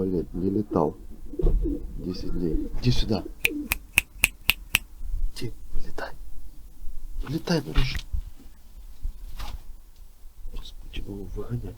Валет не летал 10 дней. Иди сюда. Иди, вылетай. Вылетай наружу. Сейчас будем его выгонять.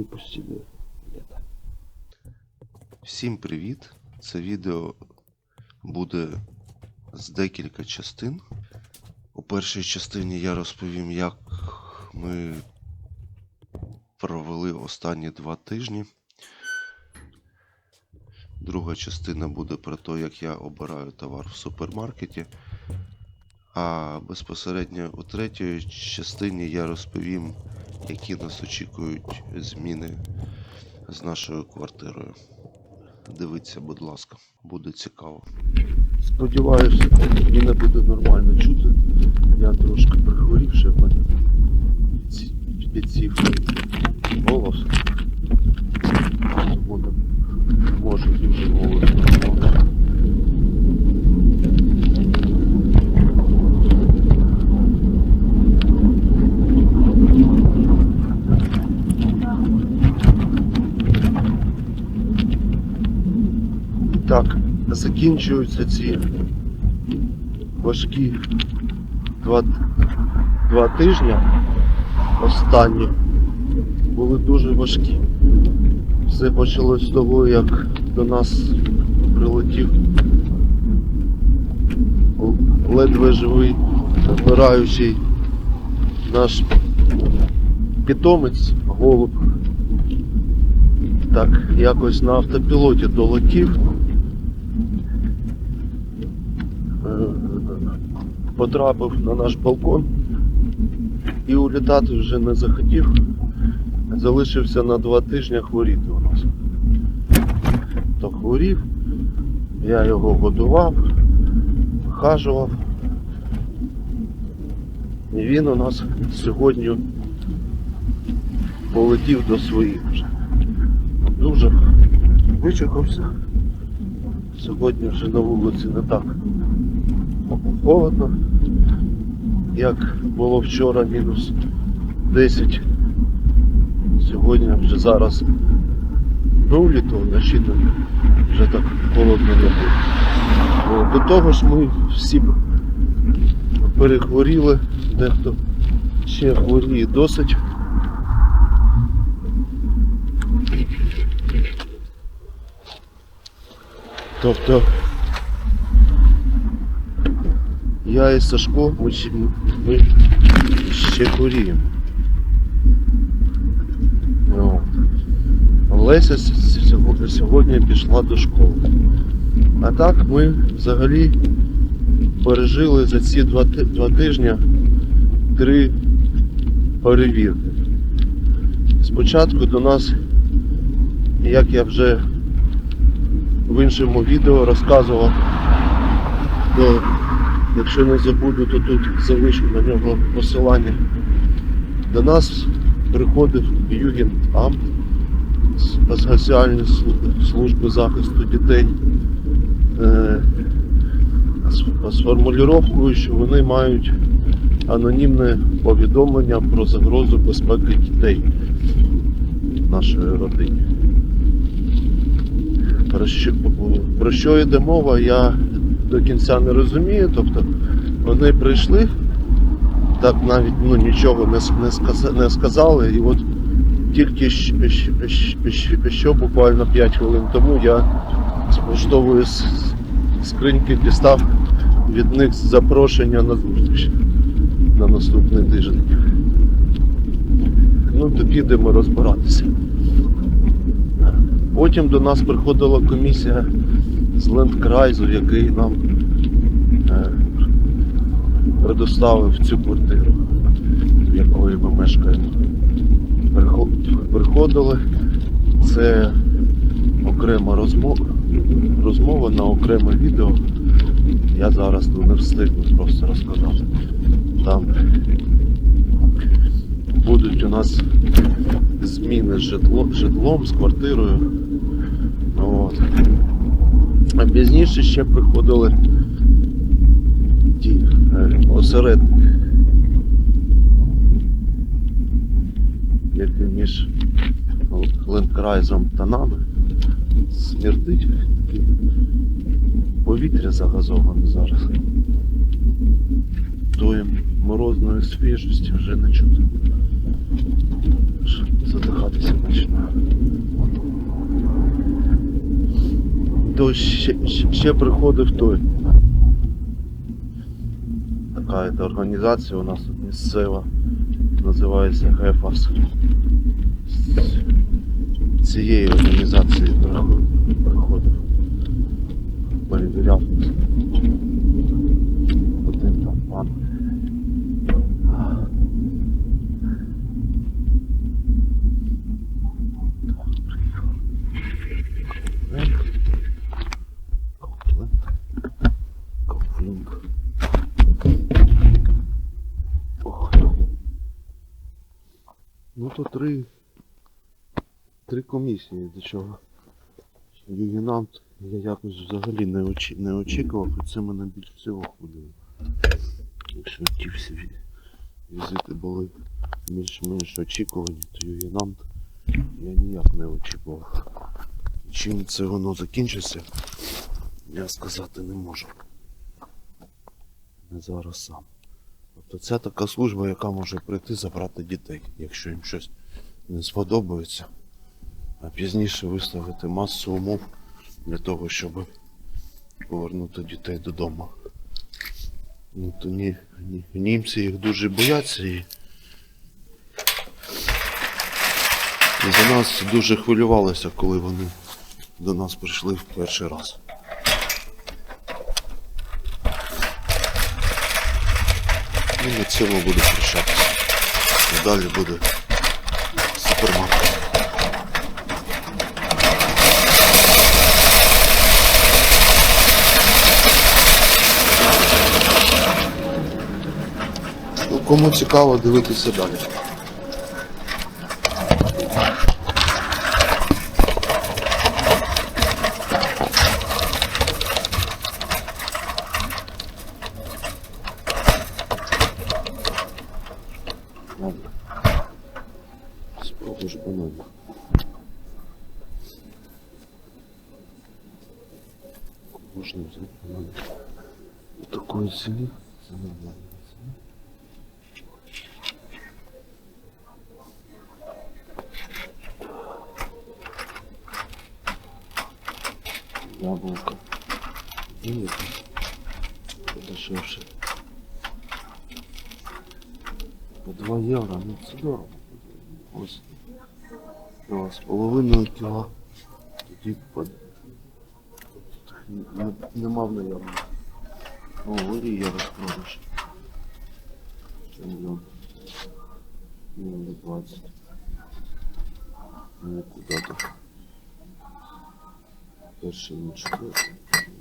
Выпустили лето. Всім привіт! Це відео буде з декілька частин. У першій частині я розповім, як ми провели останні два тижні. Друга частина буде про те, як я обираю товар в супермаркеті. А безпосередньо у третій частині я розповім, які нас очікують зміни з нашою квартирою. Дивіться, будь ласка, буде цікаво. Сподіваюся, мене буде нормально чути. Я трошки прихворівши в мене підсів голос. Можу дуже голосно розмовляти. Так, закінчуються ці важкі два, два тижні останні були дуже важкі. Все почалось з того, як до нас прилетів ледве живий, вмираючий наш питомець, голуб. Так, якось на автопілоті долетів. Потрапив на наш балкон і улітати вже не захотів. Залишився на два тижні хворіти у нас. То хворів, я його годував, вихажував. І він у нас сьогодні полетів до своїх вже. Дуже вичекався. Сьогодні вже на вулиці не так холодно, як було вчора мінус 10. Сьогодні вже зараз нулі, то вночі вже так холодно не буде. О, До того ж ми всі перехворіли, дехто ще хворіє досить. Тобто я і Сашко, ми, ще- хворіємо. От. Леся сьогодні, пішла до школи. А так ми взагалі пережили за ці два, два тижні три перевірки. Спочатку до нас, як я вже в іншому відео розказував, то якщо не забуду, то тут залишу на нього посилання. До нас приходив Югендамт з соціальної служби, захисту дітей е, з, формулювання, що вони мають анонімне повідомлення про загрозу безпеки дітей нашої родині. Про що йде мова, я до кінця не розумію. Тобто вони прийшли, так навіть ну, нічого не, не, сказа- не сказали, і от тільки щ- щ- щ- щ- що буквально 5 хвилин тому я з поштової скриньки дістав від них запрошення на зустріч на наступний тиждень. Ну, то підемо розбиратися. Потім до нас приходила комісія з Лендкрайзу, який нам е, предоставив цю квартиру, в якої ми мешкаємо. Приходили, це окрема розмова, розмова на окреме відео. Я зараз тут не встигну просто розказати. Там будуть у нас зміни з житло, житлом, з квартирою. От. А пізніше ще приходили ті е, осередники, які між Ленкрайзом та нами смердить повітря загазоване зараз. Тої морозної свіжості вже не чути. То ще, ще- приходив той. Така це організація у нас тут місцева. Називається ГЕФАС. Цієї організації приходив. Перевіряв. Три. Три комісії до чого. Югінант я якось взагалі не, очі... не очікував, і це мене більш всього хвилює. Якщо ті всі візити були більш-менш очікувані, то югінант я ніяк не очікував. Чим це воно закінчиться, я сказати не можу. Не зараз сам. Тобто це така служба, яка може прийти забрати дітей, якщо їм щось не сподобається, а пізніше виставити масу умов для того, щоб повернути дітей додому. Ну то ні, ні, німці їх дуже бояться і за нас дуже хвилювалися, коли вони до нас прийшли в перший раз. І на цьому буду прощатися. Далі буде Ну, Кому цікаво дивитися далі. Можна взяти банан. У такої ціні це нормально. ціна. Яблуко. Велике. Подешевше. По 2 євро, ну це дорого. Ось. Два з половиною кіла. Тоді по... Не, нема в наявності. О, горі є розпродаж. Це мільйон. Мільйон 20. Ну, куди то. Перший четвертий.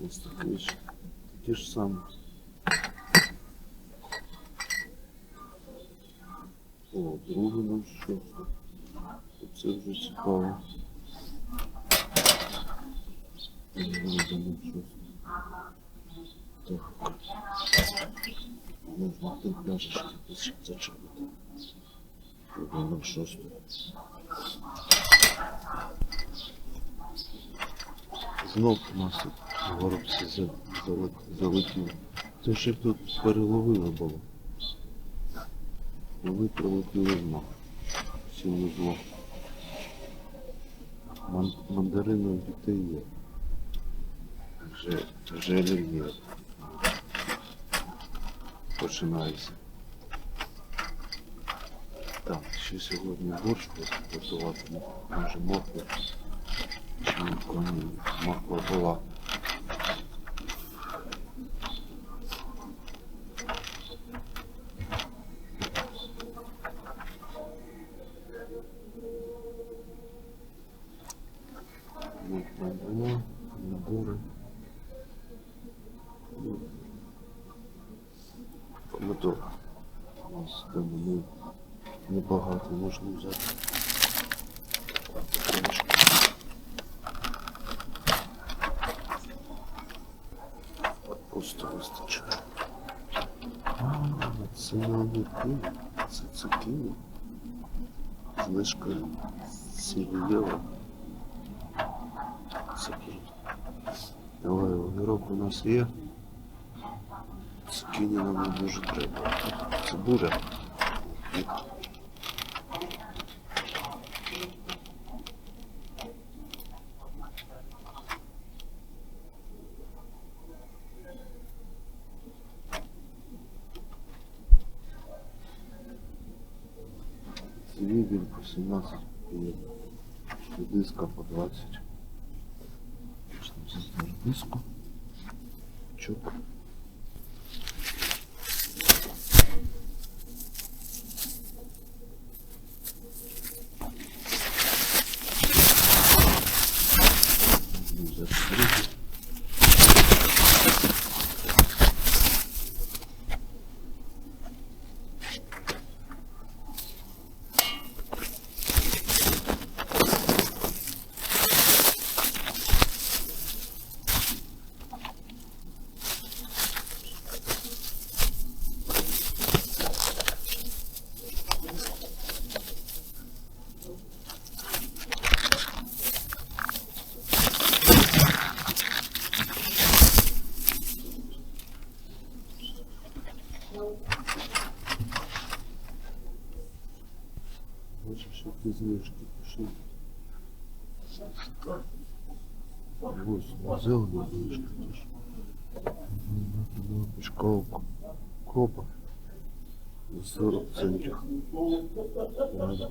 Ось такий ж. Такі ж самі. О, другий на шостий. Це вже цікаво. Другий на шостий. Так. Можна ти пляшечки зачепити. Другий на шостий. Знов нас горобці за- Це ще тут переловили було. Ви прилетіли знов. Сіли зло. Ман- мандарини у дітей є. Алергія. Починається. Так, ще сьогодні борщ готувати. Може морква. Чи морква була. Морква була, набори. Ну, Помидор. У нас там ну, небагато можна взяти. Трошки. Просто вистачає. А, це не огірки, це цукіні. Знижка сілєва. Це. Але огірок у нас є. Цукіні нам не дуже треба. Це. Свігель по 17 і диска по 20. Що там диску? Бачиш, що ти знижки пішли. Ось, зелені знижки теж. Пішковку. Кропа. За 40 центів. Ладно.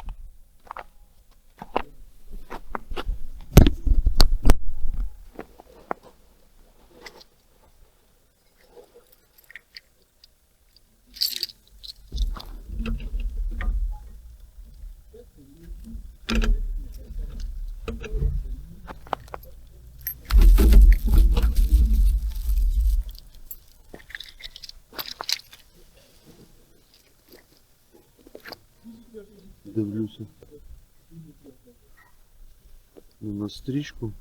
Дивлюся. Ну, На стрічку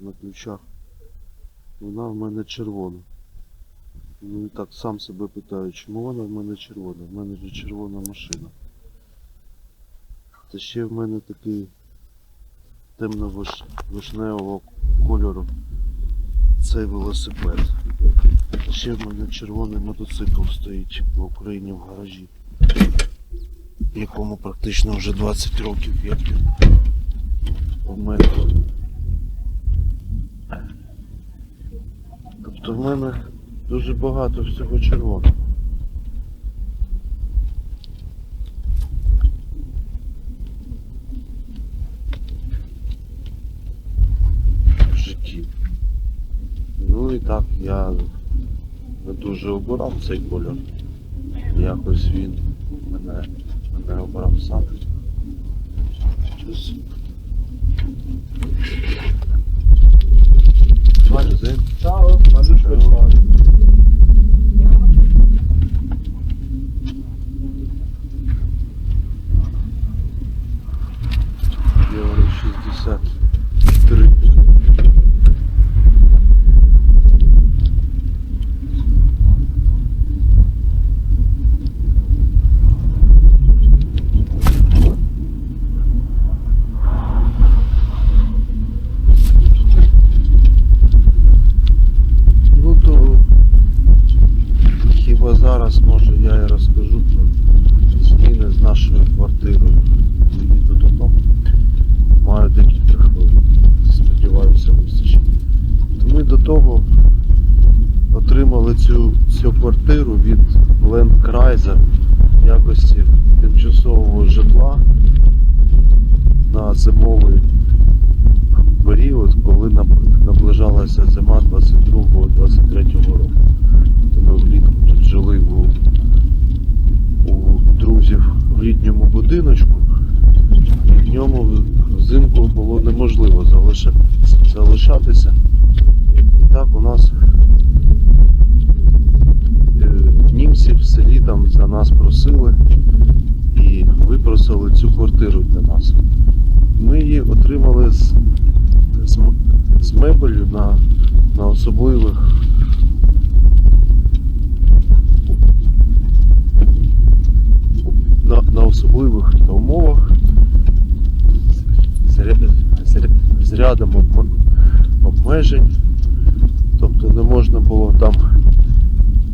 на ключах. Вона в мене червона. Ну і так сам себе питаю, чому вона в мене червона? В мене ж червона машина. Та ще в мене такий темно-вишневого кольору цей велосипед. Ще в мене червоний мотоцикл стоїть в Україні в гаражі якому практично вже 20 років, як він помер. Тобто в мене дуже багато всього червоного. В житті. Ну і так, я не дуже обирав цей кольор. Якось він мене Não, bravo, sabe? Só dizendo. Tchau, mas eu te. Розкажу про зміни з нашою квартирою. Їду додому. Маю декілька хвилин. Сподіваюся, вистачить. Ми до того отримали цю, цю квартиру від Ленд-Крайза в якості тимчасового житла на зимовий період, коли наближалася зима 22-23 року. То ми влітку тут жили у, у друзів в літньому будиночку. І в ньому взимку було неможливо залишатися. І так у нас е, німці в селі там за нас просили і випросили цю квартиру для нас. Ми її отримали з, з, з мебелью на, на особливих на, на особливих умовах з, ря- з, ря- рядом обмежень. Тобто не можна було там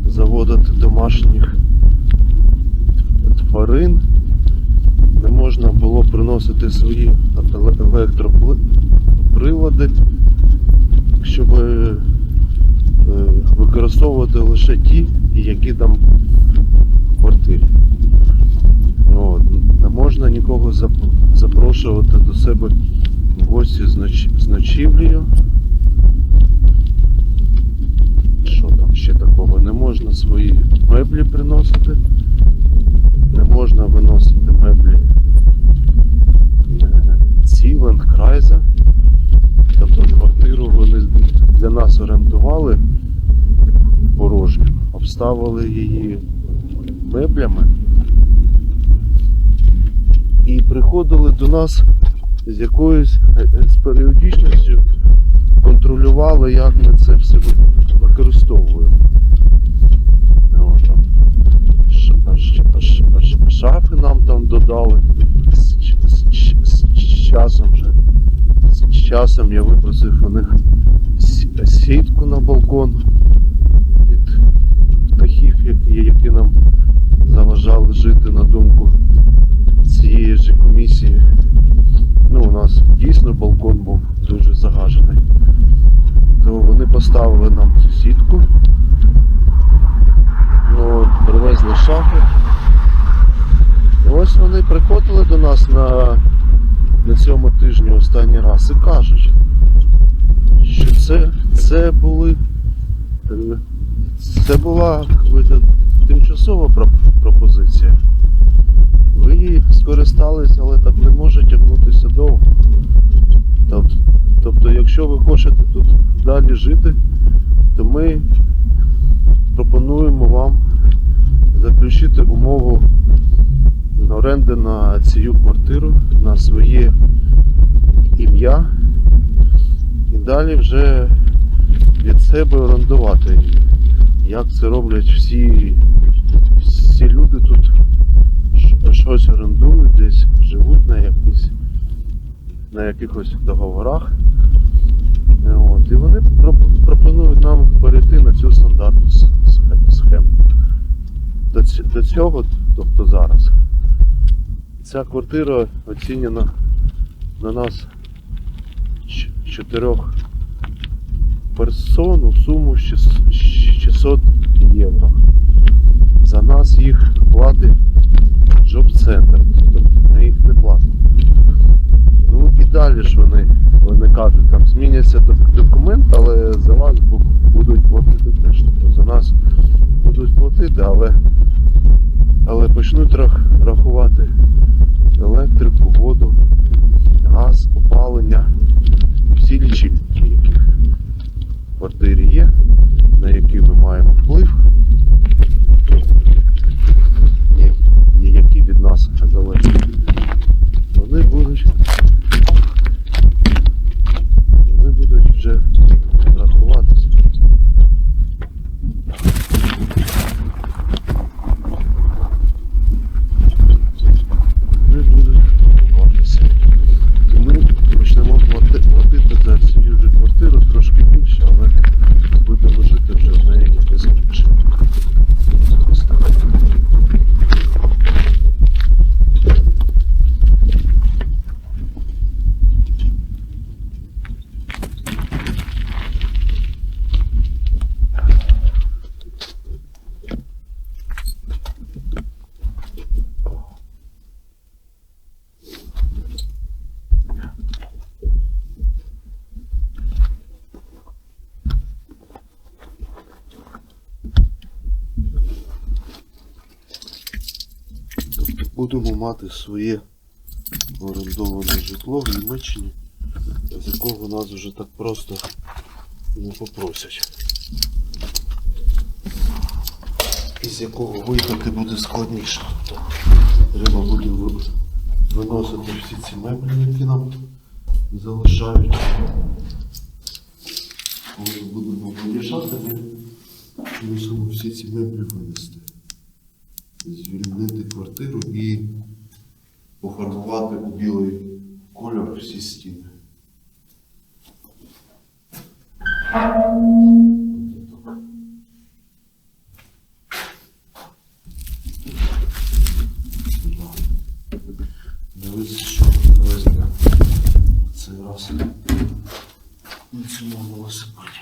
заводити домашніх тварин, не можна було приносити свої електроприлади, щоб е, використовувати лише ті, які там в квартирі. Не можна нікого запрошувати до себе гості з, з ночівлею. Що там ще такого? Не можна свої меблі приносити. Не можна виносити меблі е, Ціленд, Крайза. Тобто квартиру вони для нас орендували порожню, обставили її меблями і приходили до нас з якоюсь е, е, з періодичністю, контролювали, як ми це все використовуємо. Ну, от там Шафи нам там додали з, ч- з ч- з часом вже. З часом я випросив у них сітку на балкон від птахів, які, які нам заважали жити на думку цієї ж комісії. Ну, у нас дійсно балкон був дуже загажений. То вони поставили нам цю сітку. Ну, от, привезли шафи. І ось вони приходили до нас на, на цьому тижні останній раз і кажуть, що це, це були. Це була тимчасова пропозиція. Скористались, але так не може тягнутися довго. Тобто, якщо ви хочете тут далі жити, то ми пропонуємо вам заключити умову оренди на цю квартиру на своє ім'я і далі вже від себе орендувати. Як це роблять всі, всі люди тут щось орендують, десь живуть на якісь на якихось договорах. Е, От, і вони пропонують нам перейти на цю стандартну схему. До, цього, тобто зараз, ця квартира оцінена на нас чотирьох персон у суму 600 євро. За нас їх платить джоб-центр, тобто ми їх не платимо. Ну і далі ж вони, вони кажуть, там зміняться документ, але за вас будуть платити теж. Тобто за нас будуть платити, але, але почнуть рах- рахувати електрику, воду, газ, опалення, всі лічильники, які на які ми маємо вплив, нас далекі, вони будуть, вони будуть вже рахуватися. Вони будуть рахуватися. І ми почнемо плати- платити за цю ж квартиру трошки більше, але будемо жити вже в неї без грошей. Ось так. Будемо мати своє орендоване житло в Німеччині, з якого нас вже так просто не попросять. З якого виїхати буде складніше. Треба буде виносити всі ці меблі, які нам залишають. Коли будемо виїжджати, ми мусимо всі ці меблі винести звільнити квартиру і пофарбувати у білий кольор всі стіни. Дивіться, що привезли цей раз на цьому велосипеді.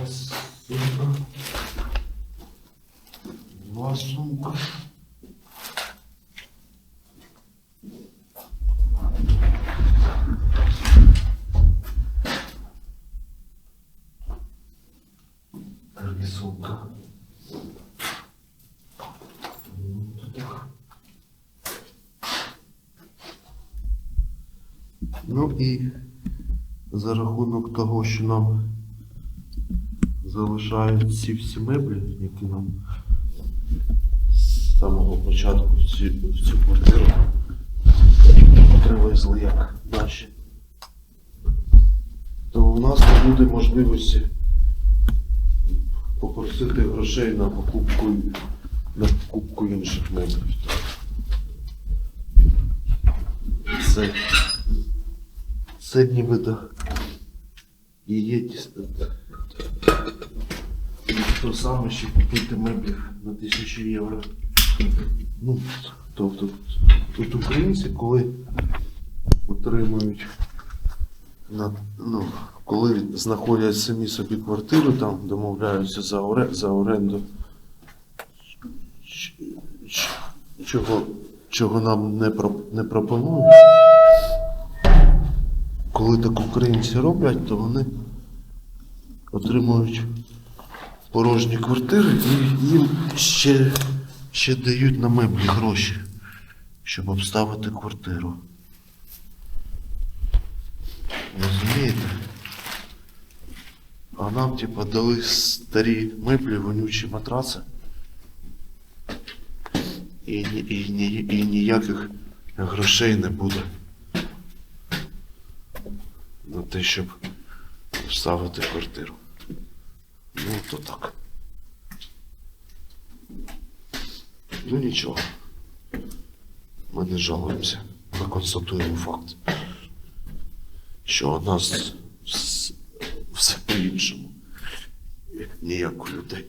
Раз, сумка. Два сумка. Три сумка. Ну, то так. Ну і за рахунок того, що нам залишають ці всі меблі, які нам з самого початку в цю, в цю квартиру привезли як наші, то у нас не буде можливості попросити грошей на покупку, на покупку інших меблів. Це, це нібито і є то саме, що купити меблів на тисячу євро. Ну, тобто тут українці, коли отримують на, ну, коли знаходять самі собі квартиру, там домовляються за, оре, за оренду, чого, чого нам не, про, не пропонують. Коли так українці роблять, то вони отримують порожні квартири і їм ще, ще дають на меблі гроші, щоб обставити квартиру. Розумієте? А нам, типа, дали старі меблі, вонючі матраци. І, ні- і, і ніяких грошей не буде. На те, щоб обставити квартиру. Ну, то так. Ну нічого. Ми не жалуємося. Ми констатуємо факт. Що у нас все по-іншому. Ніяк у людей.